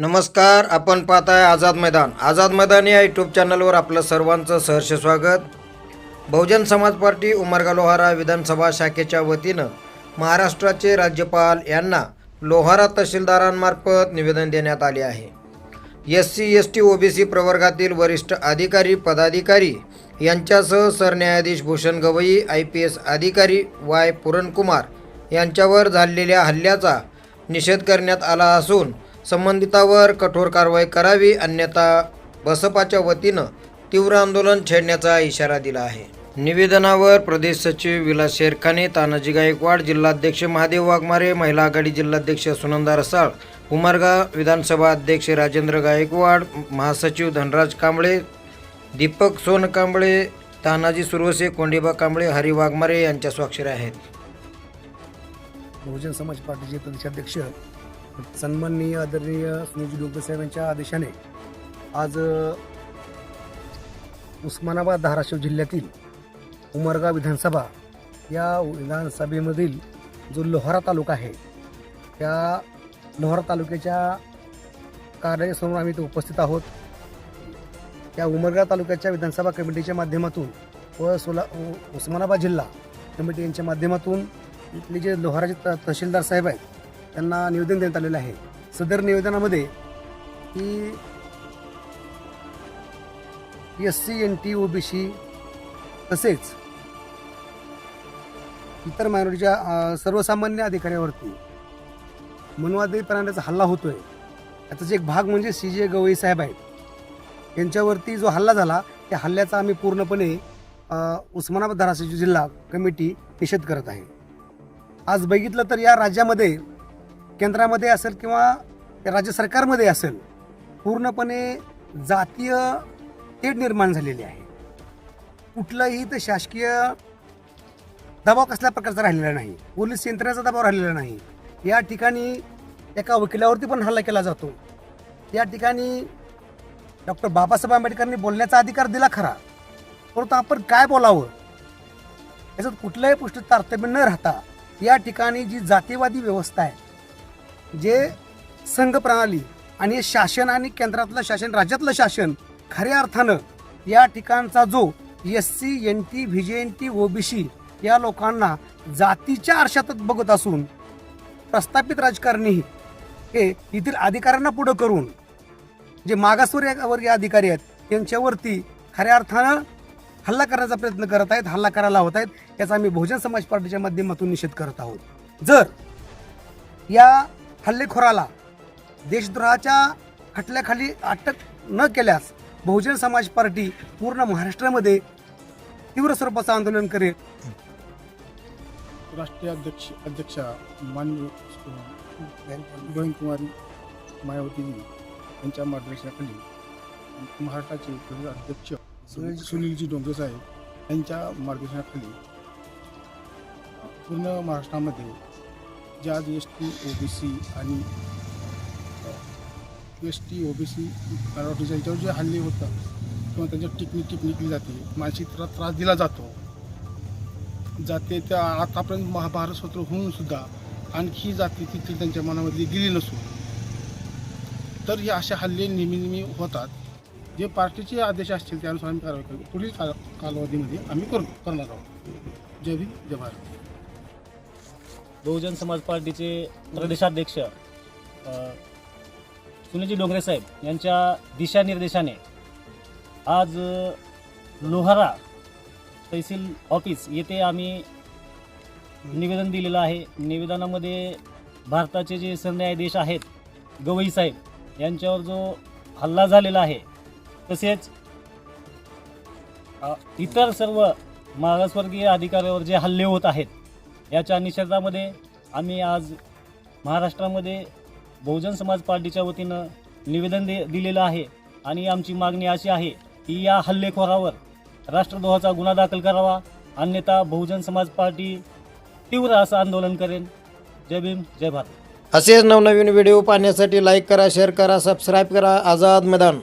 नमस्कार आपण पाहत आहे आझाद मैदान. आझाद मैदान या यूट्यूब चॅनलवर आपलं सर्वांचं सहर्ष स्वागत. बहुजन समाज पार्टी उमरगा लोहारा विधानसभा शाखेच्या वतीनं महाराष्ट्राचे राज्यपाल यांना लोहारा तहसीलदारांमार्फत निवेदन देण्यात आले आहे. S C S T OBC प्रवर्गातील वरिष्ठ अधिकारी पदाधिकारी यांच्यासह सरन्यायाधीश Bhushan Gavai I P S अधिकारी वाय पुरणकुमार यांच्यावर झालेल्या हल्ल्याचा निषेध करण्यात आला असून संबंधितावर कठोर कारवाई करावी अन्यथा बसपाच्या वतीनं तीव्र आंदोलन छेडण्याचा इशारा दिला आहे. निवेदनावर प्रदेश सचिव विलास शेरखाने तानाजी गायकवाड जिल्हाध्यक्ष महादेव वाघमारे महिला आघाडी जिल्हाध्यक्ष सुनंदा रसाळ उमरगा विधानसभा अध्यक्ष राजेंद्र गायकवाड महासचिव धनराज कांबळे दीपक सोन कांबळे तानाजी सुरवसे कोंडीबा कांबळे हरी वाघमारे यांच्या स्वाक्षऱ्या आहेत. बहुजन समाज पार्टीचे प्रदेशाध्यक्ष सन्माननीय आदरणीय सुनीलजी डोंगर आदेशाने आज उस्मानाबाद धाराशिव जिल्ह्यातील उमरगा विधानसभा या विधानसभेमधील जो लोहारा तालुका आहे त्या लोहारा तालुक्याच्या कार्यालयासमोर आम्ही इथे उपस्थित आहोत. त्या उमरगा तालुक्याच्या विधानसभा कमिटीच्या माध्यमातून व सोला उस्मानाबाद जिल्हा कमिटी यांच्या माध्यमातून इथले जे लोहाराचे त- तहसीलदार साहेब आहेत त्यांना निवेदन देण्यात आलेलं आहे. सदर निवेदनामध्ये की S C N T O B C तसेच इतर मायनॉरिटीच्या सर्वसामान्य अधिकाऱ्यावरती मनवादी प्राण्याचा हल्ला होतोय. त्याचाच एक भाग म्हणजे सी. जे. गवई साहेब आहेत. यांच्यावरती जो हल्ला झाला त्या हल्ल्याचा आम्ही पूर्णपणे उस्मानाबाद धाराशिव जिल्हा कमिटी निषेध करत आहे. आज बघितलं तर या राज्यामध्ये केंद्रामध्ये असेल किंवा राज्य सरकारमध्ये असेल पूर्णपणे जातीय तेढ निर्माण झालेली आहे. कुठलाही तर शासकीय दबाव कसल्या प्रकारचा राहिलेला नाही. पोलीस यंत्रणेचा दबाव राहिलेला नाही. या ठिकाणी एका वकिलावरती पण हल्ला केला जातो. या ठिकाणी डॉक्टर बाबासाहेब आंबेडकरांनी बोलण्याचा अधिकार दिला खरा. परंतु आपण काय बोलावं? याच्यात कुठल्याही पृष्ठ तारतम्य न राहता या ठिकाणी जी जातीवादी व्यवस्था आहे जे संघ प्रणाली आणि शासन आणि केंद्रातलं शासन राज्यातलं शासन खऱ्या अर्थानं या ठिकाणचा जो S C N T V J N T OBC या लोकांना जातीच्या आरशातच बघत असून प्रस्थापित राजकारणी हे येथील अधिकाऱ्यांना पुढं करून जे मागासवर्गीय अधिकारी आहेत त्यांच्यावरती खऱ्या अर्थानं हल्ला करण्याचा प्रयत्न करत आहेत हल्ला करायला होत आहेत याचा आम्ही बहुजन समाज पार्टीच्या माध्यमातून निषेध करत आहोत. जर या हल्लेखोराला देशद्रोहाच्या खटल्याखाली अटक न केल्यास बहुजन समाज पार्टी पूर्ण महाराष्ट्रामध्ये तीव्र स्वरूपाचं आंदोलन करेल. राष्ट्रीय अध्यक्ष अध्यक्षा मान्य गोविंदकुमारी मायावतीजी यांच्या मार्गदर्शनाखाली महाराष्ट्राचे अध्यक्ष सुनीलजी- सुनीलजी डोंगरे साहेब यांच्या मार्गदर्शनाखाली पूर्ण महाराष्ट्रामध्ये ज्या S T O B C आणि S T O B C मराठीच्या याच्यावर जे हल्ले होतात किंवा त्यांच्यावर टिकणी टिप्पणी केली जाते मानसिक त्रास त्रास दिला जातो. जाते त्या आतापर्यंत महाभारत स्वतंत्र होऊन सुद्धा आणखी जाती तिथे त्यांच्या मनामधली गेली नसून. तर हे असे हल्ले नेहमी नेहमी होतात. जे पार्टीचे आदेश असतील त्यानुसार आम्ही कारवाई करू पुढील काल कालावधीमध्ये आम्ही करू करणार आहोत. जय भीम जय भारत. बहुजन समाज पार्टीचे प्रदेशाध्यक्ष सुनीलजी डोंगरे साहेब यांच्या दिशानिर्देशाने आज लोहारा तहसील ऑफिस येथे आम्ही निवेदन दिलेलं आहे. निवेदनामध्ये भारताचे जे सरन्यायाधीश आहेत गवई साहेब यांच्यावर जो हल्ला झालेला आहे तसेच इतर सर्व मागासवर्गीय अधिकाऱ्यावर जे हल्ले होत आहेत याच्या निषेधामध्ये आम्ही आज महाराष्ट्रामध्ये बहुजन समाज पार्टीच्या वतीनं निवेदन दे दिलेलं आहे. आणि आमची मागणी अशी आहे की या हल्लेखोरावर राष्ट्रद्रोहाचा गुन्हा दाखल करावा. अन्यथा बहुजन समाज पार्टी तीव्र असं आंदोलन करेन. जय भीम जय भारत. असेच नवनवीन व्हिडिओ पाहण्यासाठी लाईक करा शेअर करा सबस्क्राईब करा. आझाद मैदान.